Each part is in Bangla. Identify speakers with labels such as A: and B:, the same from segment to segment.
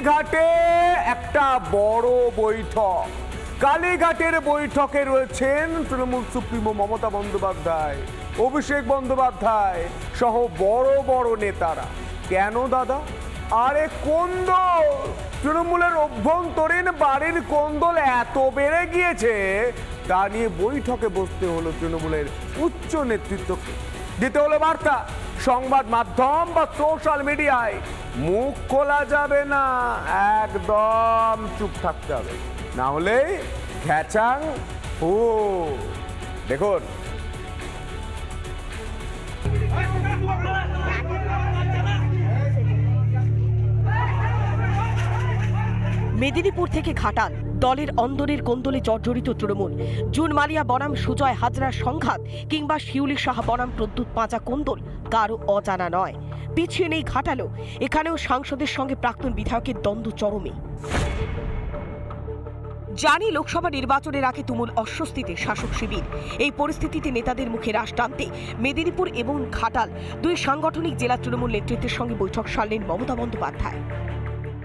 A: ঘাটে একটা বড় বৈঠক। কালীঘাটের বৈঠকে রয়েছেন তৃণমূল সুপ্রিমো মমতা বন্দ্যোপাধ্যায়, অভিষেক বন্দ্যোপাধ্যায় সহ বড় বড় নেতারা। কেন দাদা? আরে কোন্দল! তৃণমূলের অভ্যন্তরীণ বাড়ির কোন্দল এত বেড়ে গিয়েছে, তা নিয়ে বৈঠকে বসতে হলো তৃণমূলের উচ্চ নেতৃত্বকে। দিতে হলো বার্তা। সংবাদ মাধ্যম বা সোশ্যাল মিডিয়ায় মুখ খোলা যাবে না, একদম চুপ থাকতে হবে। না হলে ঘ্যাচাং ও দেখুন
B: মেদিনীপুর থেকে ঘাটাল, দলের অন্দরের কোন্দলে জর্জরিত তৃণমূল। জুন মালিয়া বনাম সুজয় হাজরার সংঘাত কিংবা শিউলি সাহা বনাম প্রদ্যুৎ পাঁচা কোন্দল কারও অজানা নয়। পিছিয়ে নেই ঘাটালো এখানেও সাংসদের সঙ্গে প্রাক্তন বিধায়কের দ্বন্দ্ব চরমে। জানি লোকসভা নির্বাচনের আগে তুমুল অস্বস্তিতে শাসক শিবির। এই পরিস্থিতিতে নেতাদের মুখে রাশ টানতে মেদিনীপুর এবং ঘাটাল দুই সাংগঠনিক জেলা তৃণমূল নেতৃত্বের সঙ্গে বৈঠক সারলেন মমতা বন্দ্যোপাধ্যায়।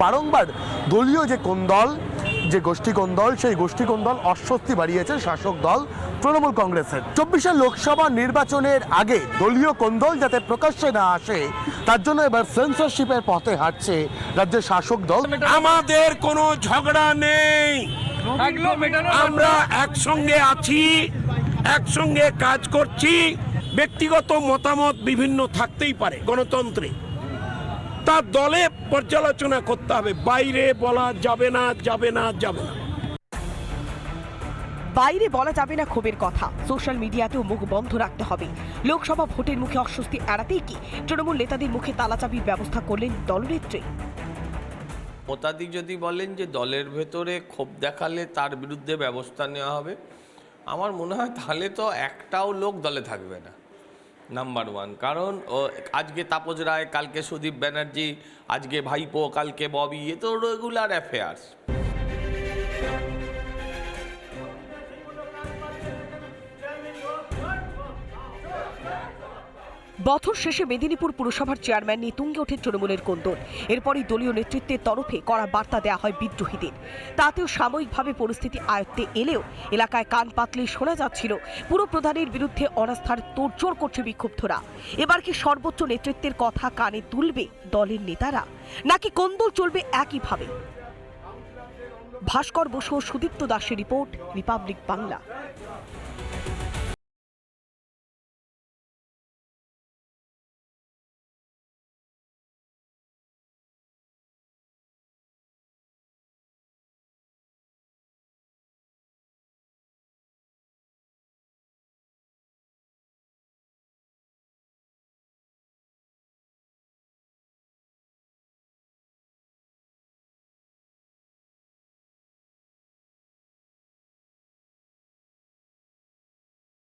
C: বারংবার দলীয় যে কোন্দল যে গোষ্ঠী কোন্দল সেই গোষ্ঠী কোন্দল অস্বস্তি বাড়িয়েছে শাসক দল তৃণমূল কংগ্রেসের। চব্বিশে লোকসভা নির্বাচনের আগে দলীয় কোন্দল যাতে প্রকাশ্যে না আসে, তার জন্য এবার সেন্সরশিপের পথে হাঁটছে রাজ্যের শাসক দল।
D: আমাদের কোনো ঝগড়া নেই। আমরা একসঙ্গে আছি, একসঙ্গে কাজ করছি, ব্যক্তিগত মতামত বিভিন্ন থাকতেই পারে গণতন্ত্রে। তার দলে পর্যালোচনা করতে হবে। বাইরে বলা যাবে না যাবে না যাবে না।
B: বাইরে বলা যাবে না ক্ষোভের কথা। সোশ্যাল মিডিয়াতেও মুখ বন্ধ রাখতে হবে। লোকসভা ভোটের মুখে অস্বস্তি এড়াতেই কি? তৃণমূল নেতাদের মুখে তালাচাবির ব্যবস্থা করলেন দলনেত্রী।
E: মোতাদিক যদি বলেন যে দলের ভেতরে ক্ষোভ দেখালে তার বিরুদ্ধে ব্যবস্থা নেওয়া হবে আমার মনে হয় তাহলে তো একটাও লোক দলে থাকবে না। নাম্বার ওয়ান কারণ, ও, আজকে তাপস রায়, কালকে সুদীপ ব্যানার্জি, আজকে ভাইপো, কালকে ববি, এ তো রেগুলার অ্যাফেয়ার্স
B: বছর শেষে মেদিনীপুর পুরসভার চেয়ারম্যান নিয়ে তুঙ্গে ওঠে তৃণমূলের কোন্দল। এরপরই দলীয় নেতৃত্বের তরফে কড়া বার্তা দেওয়া হয় বিদ্রোহীদের। তাতেও সাময়িকভাবে পরিস্থিতি আয়ত্তে এলেও এলাকায় কান পাতলে শোনা যাচ্ছিল, পুরো প্রধানের বিরুদ্ধে অনাস্থার তোড়জোড় করছে বিক্ষুব্ধরা। এবার কি সর্বোচ্চ নেতৃত্বের কথা কানে তুলবে দলের নেতারা? নাকি কোন্দল চলবে একইভাবে? ভাস্কর বসু সুদীপ্ত দাসের রিপোর্ট, রিপাবলিক বাংলা।